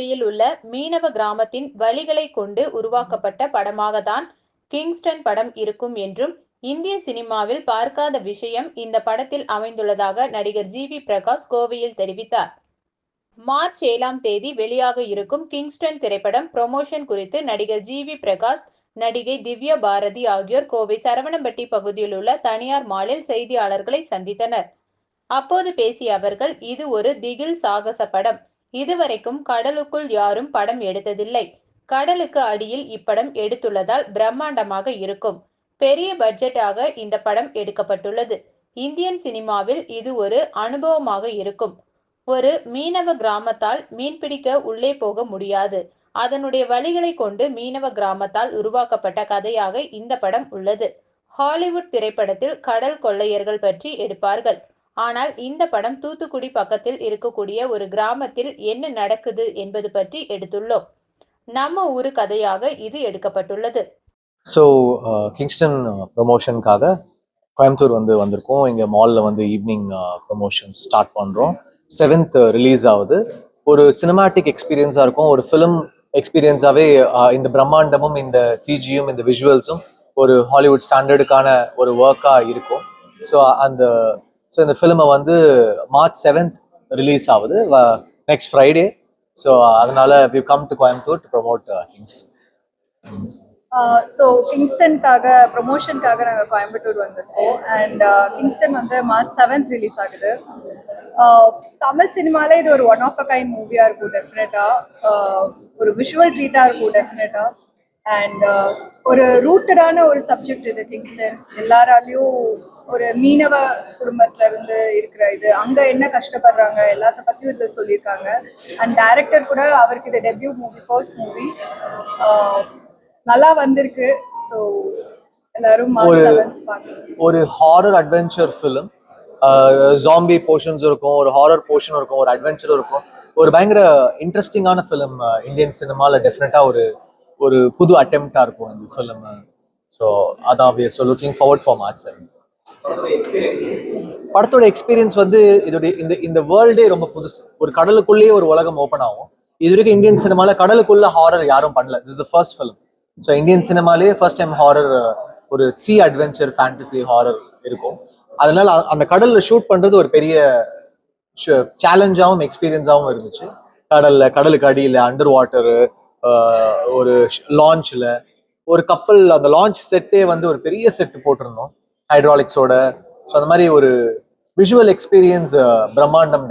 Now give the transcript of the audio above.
பகுதியில் உள்ள மீனவ கிராமத்தின் வழிகளை கொண்டு உருவாக்கப்பட்ட படமாக தான் கிங்ஸ்டன் படம் இருக்கும் என்றும் இந்திய சினிமாவில் பார்க்காத விஷயம் இந்த படத்தில் அமைந்துள்ளதாக நடிகர் ஜி வி பிரகாஷ் கோவையில் தெரிவித்தார். மார்ச் ஏழாம் தேதி வெளியாக இருக்கும் கிங்ஸ்டன் திரைப்படம் ப்ரொமோஷன் குறித்து நடிகர் ஜி வி பிரகாஷ் நடிகை திவ்யா பாரதி ஆகியோர் கோவை சரவணம்பட்டி பகுதியில் உள்ள தனியார் மாலில் செய்தியாளர்களை சந்தித்தனர். அப்போது பேசிய அவர்கள் இது ஒரு திகில் சாகச படம். இதுவரைக்கும் கடலுக்குள் யாரும் படம் எடுத்ததில்லை. கடலுக்கு அடியில் இப்படம் எடுத்துள்ளதால் பிரம்மாண்டமாக இருக்கும். பெரிய பட்ஜெட்டாக இந்த படம் எடுக்கப்பட்டுள்ளது. இந்தியன் சினிமாவில் இது ஒரு அனுபவமாக இருக்கும். ஒரு மீனவ கிராமத்தால் மீன்பிடிக்க உள்ளே போக முடியாது. அதனுடைய வழிகளை கொண்டு மீனவ கிராமத்தால் உருவாக்கப்பட்ட கதையாக இந்த படம் உள்ளது. ஹாலிவுட் திரைப்படத்தில் கடல் கொள்ளையர்கள் பற்றி எடுப்பார்கள். ஆனால் இந்த படம் தூத்துக்குடி பக்கத்தில் இருக்கக்கூடிய ஒரு கிராமத்தில் என்ன நடக்குது என்பது பற்றி எடுத்துள்ளோம். நம்ம ஊரு கதையாக இது எடுக்கப்பட்டுள்ளது. ஸோ கிங்ஸ்டன் ப்ரொமோஷனுக்காக கோயம்புத்தூர் வந்து வந்திருக்கோம். இங்கே மாலில் வந்து ஈவினிங் ப்ரொமோஷன் ஸ்டார்ட் பண்ணுறோம் செவன்த் ரிலீஸ் ஆகுது. ஒரு சினிமாட்டிக் எக்ஸ்பீரியன்ஸாக இருக்கும். ஒரு ஃபிலிம் எக்ஸ்பீரியன்ஸாகவே uh, இந்த பிரம்மாண்டமும் இந்த சிஜியும் இந்த விஷுவல்ஸும் ஒரு ஹாலிவுட் ஸ்டாண்டர்டுக்கான ஒரு ஒர்க்காக இருக்கும். ஸோ அந்த ஸோ இந்த ஃபிலிமை வந்து மார்ச் செவன்த் ரிலீஸ் ஆகுது. நெக்ஸ்ட் ஃப்ரைடே ஸோ அதனால we come to Coimbatore to promote kings so கிங்ஸ்டனுக்காக ப்ரொமோஷனுக்காக நாங்கள் கோயம்புத்தூர் வந்திருக்கோம். அண்ட் கிங்ஸ்டன் uh, வந்து மார்ச் செவன்த் ரிலீஸ் ஆகுது. Uh, தமிழ் சினிமாலே இது ஒரு ஒன் ஆஃப் அ கைண்ட் மூவியாக இருக்கும் டெஃபினட்டாக uh, ஒரு விஷுவல் ட்ரீட்டாக இருக்கும் டெஃபினட்டாக அண்ட் ஒரு ரூட்டடான ஒரு சப்ஜெக்ட் இது கிங்ஸ்டன் எல்லாராலையும் ஒரு மீனவ குடும்பத்துல இருந்து இருக்கிற இது. அங்க என்ன கஷ்டப்படுறாங்க எல்லாத்த பத்தியும் இதுல சொல்லியிருக்காங்க. அண்ட் டைரக்டர் கூட அவருக்கு இது டெபியூ மூவி ஃபர்ஸ்ட் மூவி நல்லா வந்திருக்கு. ஸோ எல்லாரும் ஒரு horror adventure film zombie portions இருக்கும் ஒரு ஹாரர் போர்ஷன் இருக்கும் ஒரு அட்வென்ச்சர் இருக்கும். ஒரு பயங்கர இன்ட்ரெஸ்டிங்கான ஃபிலிம் இந்தியன் சினிமாவில் டெஃபினட்டாக ஒரு ஒரு புது அட்டெம்ப்டாக இருக்கும் இந்த ஃபிலிம் ஸோ அதான் we so looking forward for March seven படத்தோட எக்ஸ்பீரியன்ஸ் வந்து இதோடைய இந்த இந்த வேர்ல்டே ரொம்ப புதுசு. ஒரு கடலுக்குள்ளேயே ஒரு உலகம் ஓப்பன் ஆகும். இது வரைக்கும் இந்தியன் சினிமாவில் கடலுக்குள்ள ஹாரர் யாரும் பண்ணல. Is the first film so Indian சினிமாலேயே first time horror ஒரு சி அட்வென்ச்சர் ஃபேண்டசி ஹாரர் இருக்கும். அதனால அந்த கடலில் ஷூட் பண்றது ஒரு பெரிய சேலஞ்சாகவும் எக்ஸ்பீரியன்ஸாகவும் இருந்துச்சு. கடல்ல கடலுக்கு அடியில் அண்டர் வாட்டரு ஒரு லான்ச்சில் ஒரு கப்பல் அந்த லான்ச் செட்டே வந்து ஒரு பெரிய செட் போட்டிருந்தோம் ஹைட்ராலிக்ஸோட ஸோ அந்த மாதிரி ஒரு விஷுவல் எக்ஸ்பீரியன்ஸ் பிரம்மாண்டம்